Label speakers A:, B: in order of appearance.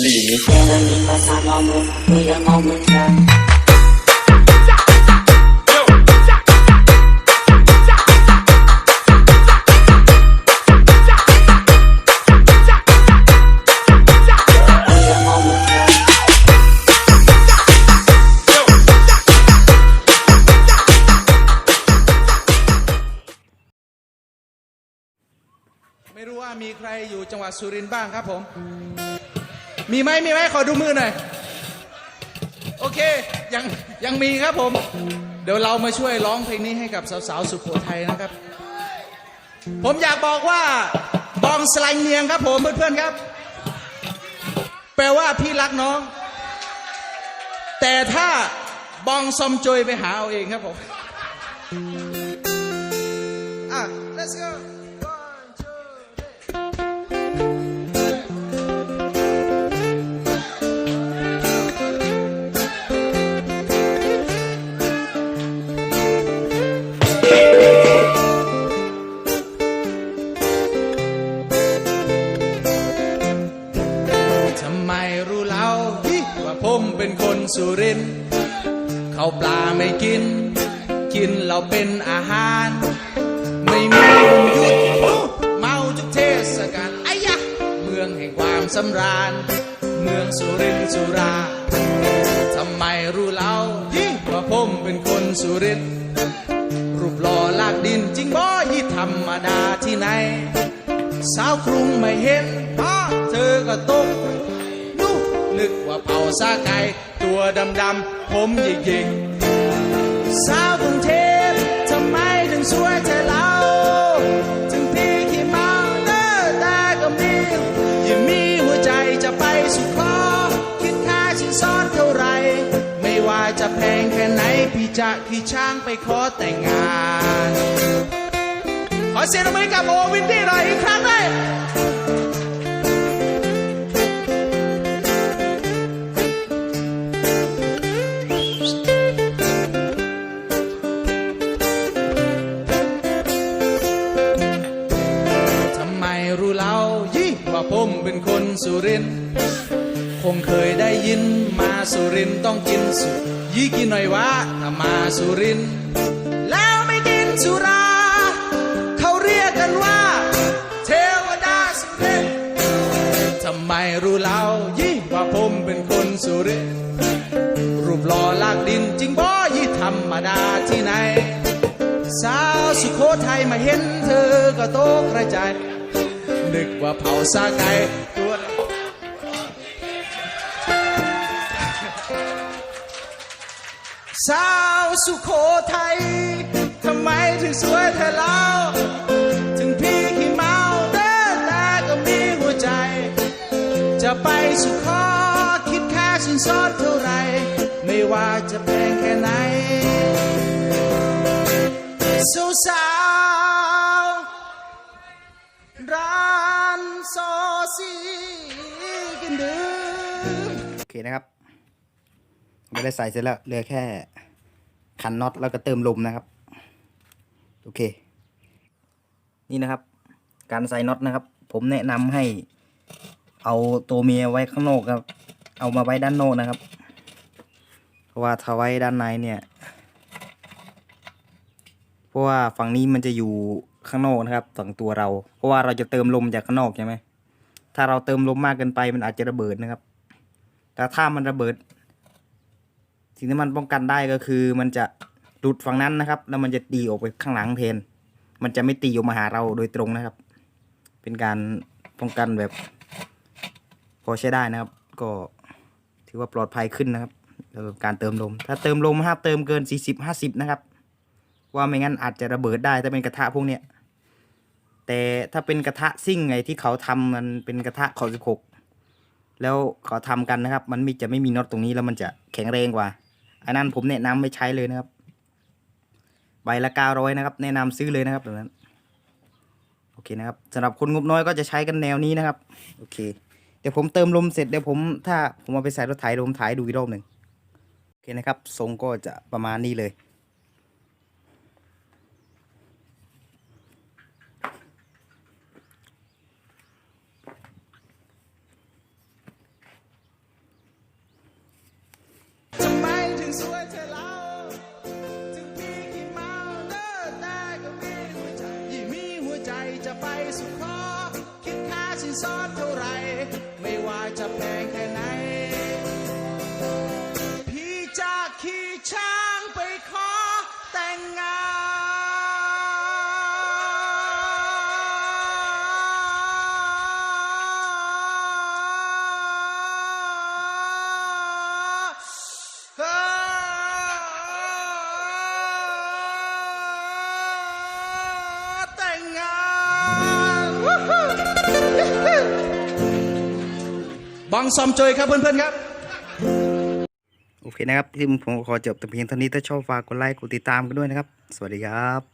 A: หลี
B: ไม่รู้ว่ามีใครอยู่จังหวัดสุรินทร์บ้างครับผม มีไหมมีไหมขอดูมือหน่อย โอเค ยังยังมีครับผม เดี๋ยวเรามาช่วยร้องเพลงนี้ให้กับสาวๆสุโขทัยนะครับ ผมอยากบอกว่าบองสไลเนียงครับผมเพื่อนๆครับ แปลว่าพี่รักน้อง แต่ถ้าบองซอมจอยไปหาเอาเองครับผม อะ let's go เขาปลาไม่กิน กินเราเป็นอาหาร ไม่มีวันหยุดเมาทุกเทศกาลไอ้ยะเมืองแห่งความสำราญ เมืองสุรินทร์สุราทำไมรู้เล่าว่าผมเป็นคนสุรินทร์รูปหล่อลากดินจริงบ่ยี่ธรรมดาที่ไหน สาวกรุงไม่เห็นเธอก็ตก นึกว่าเป่าซาไก่ตัวดำดำๆผมหยิกยิกๆสาวกรุงเทพทำไมถึงสวยเธอเล่าถึงพี่ขี้เมาเด้อแต่ก็มียังมีหัวใจจะไปสุดขอคิดค่าสินสอดเท่าไหรไม่ว่าจะแพงแค่ไหน พี่จะขี่ช้างไปขอแต่งงาน ขอเสียงรบมือให้กับโอวินดี้หน่อยอีกครั้งเล ผมเป็นคนสุรินคงเคยได้ยินมาสุรินต้องกินสุยี่กินหน่อยวะถ้ามาสุรินแล้วไม่กินสุรา เขาเรียกกันว่า เทวดาสุรินทำไมรู้เล่ายี่ว่าผมเป็นคนสุรินร์รูปหล่อลากดินจริงบ่ยี่ธรรมดาที่ไหน สาวสุโขทัยมาเห็นเธอก็โตกระจาย นึกว่าเผาซาไก่ตัวสาวสุโขทัยทำไมถึงสวยเธอเล่าถึงพี่ขี้เมาเด้อแต่ก็มีหัวใจ จะไปสุขอคิดแค่สินสอดเท่าไหรไม่ว่าจะแพงแค่ไหนสาวสา กินดื่ม
C: โอเคนะครับไม่ได้ใส่เสร็จแล้วเหลือแค่ขันน็อตแล้วก็เติมลมนะครับ โอเค นี่นะครับ การใส่น็อตนะครับ ผมแนะนำให้เอาตัวเมียไว้ข้างนอกครับ เอามาไว้ด้านนอกนะครับ เพราะว่าถ้าไว้ด้านในเนี่ย เพราะว่าฝั่งนี้มันจะอยู่ข้างนอกนะครับฝั่งตัวเรา เพราะว่าเราจะเติมลมจากข้างนอกใช่ไหม ถ้าเราเติมลมมากเกินไปมันอาจจะระเบิดนะครับ แต่ถ้ามันระเบิด สิ่งที่มันป้องกันได้ก็คือ มันจะหลุดฝั่งนั้นนะครับ แล้วมันจะตีออกไปข้างหลังแทน มันจะไม่ตีออกมาหาเราโดยตรงนะครับ เป็นการป้องกันแบบ พอใช้ได้นะครับ ก็ถือว่าปลอดภัยขึ้นนะครับสำหรับการเติมลม ถ้าเติมลมห้ามเติมเกิน 40 50 นะครับ ว่าไม่งั้นอาจจะระเบิดได้ถ้าเป็นกระทะพวกเนี้ย แต่ถ้าเป็นกระทะซิ่งไงที่เขาทำมันเป็นกระทะขอ16แล้วเขาทำกันนะครับ มันมจะไม่มีน็อตตรงนี้แล้วมันจะแข็งแรงกว่าอันนั้นผมแนะนำไม่ใช้เลยนะครับ ใบละเก้าร้อยนะครับ แนะนำซื้อเลยนะครับแบบนั้นโอเคนะครับสำหรับคนงบน้อยก็จะใช้กันแนวนี้นะครับ โอเค เดี๋ยวผมเติมลมเสร็จเดี๋ยวผมถ้าผมเอาไปใส่รถไถเดี๋ยวผมถ่ายดูอีกรอบหนึ่งโอเคนะครับทรงก็จะประมาณนี้เลย
B: สวยเธอเล่าถึงพี่ขี้เมาเด้อแต่ก็มีหัวใจยิ่งมีหัวใจจะไปสุขขอคิดค่าสินสอดเท่าไหรไม่ว่าจะแพงแค่ไหน พี่จะขี่ ช้างไปขอแต่งงาน บังซอมจอยครับเพื่อนๆครับ
C: โอเคนะครับที่ผมขอจบแต่เพียงเท่านี้ถ้าชอบฝากกดไลค์กดติดตามกันด้วยนะครับ สวัสดีครับ